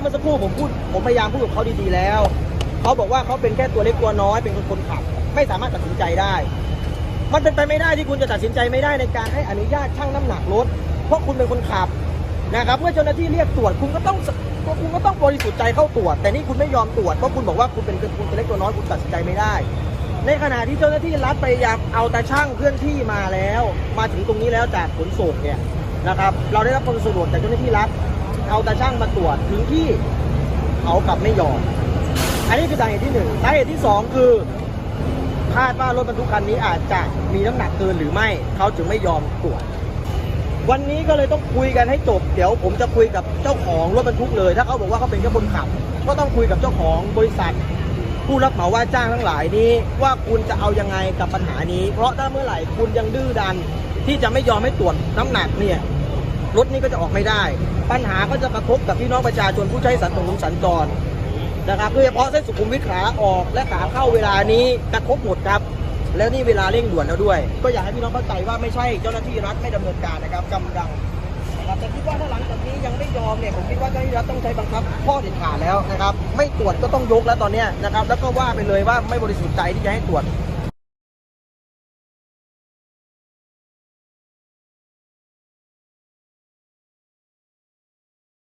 เมื่อสักครู่ผมพูดผมพยายามพูดกับเขาดีๆแล้วเขาบอกว่าเขาเป็นแค่ตัวเล็กตัวน้อยเป็นคนขับ ไม่สามารถตัดสินใจได้ มันเป็นไปไม่ได้ที่คุณจะตัดสินใจไม่ได้ในการให้อนุญาตชั่งน้ำหนักรถ เพราะคุณเป็นคนขับนะครับเมื่อเจ้าหน้าที่เรียกตรวจคุณก็ต้องคุณก็ต้องบริสุทธิ์ใจเข้าตรวจ แต่นี่คุณไม่ยอมตรวจเพราะคุณบอกว่าคุณเป็นคุณตัวเล็กตัวน้อยคุณตัดสินใจไม่ได้ ในขณะที่เจ้าหน้าที่รัฐพยายามเอาตาช่างเคลื่อนที่มาแล้ว มาถึงตรงนี้แล้วจากขนส่งเนี่ยนะครับ เราได้รับความสะดวกจากเจ้าหน้าที่รัฐ เอาตาช่างมาตรวจถึงที่เขากลับไม่ยอม อันนี้คือสาเหตุที่หนึ่งสาเหตุที่สองคือคาดว่ารถบรรทุกคันนี้อาจจะมีน้ำหนักเกินหรือไม่เขาจึงไม่ยอมตรวจ วันนี้ก็เลยต้องคุยกันให้จบ เดี๋ยวผมจะคุยกับเจ้าของรถบรรทุกเลย ถ้าเขาบอกว่าเขาเป็นแค่คนขับ ก็ต้องคุยกับเจ้าของบริษัท ผู้รับเหมาว่าจ้างทั้งหลายนี้ ว่าคุณจะเอายังไงกับปัญหานี้ เพราะถ้าเมื่อไหร่คุณยังดื้อดันที่จะไม่ยอมให้ตรวจน้ำหนักเนี่ย รถนี้ก็จะออกไม่ได้ ปัญหาก็จะกระทบกับพี่น้องประชาชนผู้ใช้สัญจรสัญจรนะครับโดยเฉพาะเส้นสุขุมวิทขาออกและขาเข้าเวลานี้กระทบหมดครับ แล้วนี่เวลาเร่งด่วนแล้วด้วย ก็อยากให้พี่น้องเข้าใจว่าไม่ใช่เจ้าหน้าที่รัฐไม่ดำเนินการนะครับกำลังนะครับแต่คิดว่าถ้าหลังจากนี้ยังไม่ยอมเนี่ยผมคิดว่าเจ้าหน้าที่รัฐต้องใช้บังคับข้อเด็ดขาดแล้วนะครับ ไม่ตรวจก็ต้องยกแล้วตอนนี้นะครับแล้วก็ว่าไปเลยว่าไม่บริสุทธิ์ใจที่จะให้ตรวจ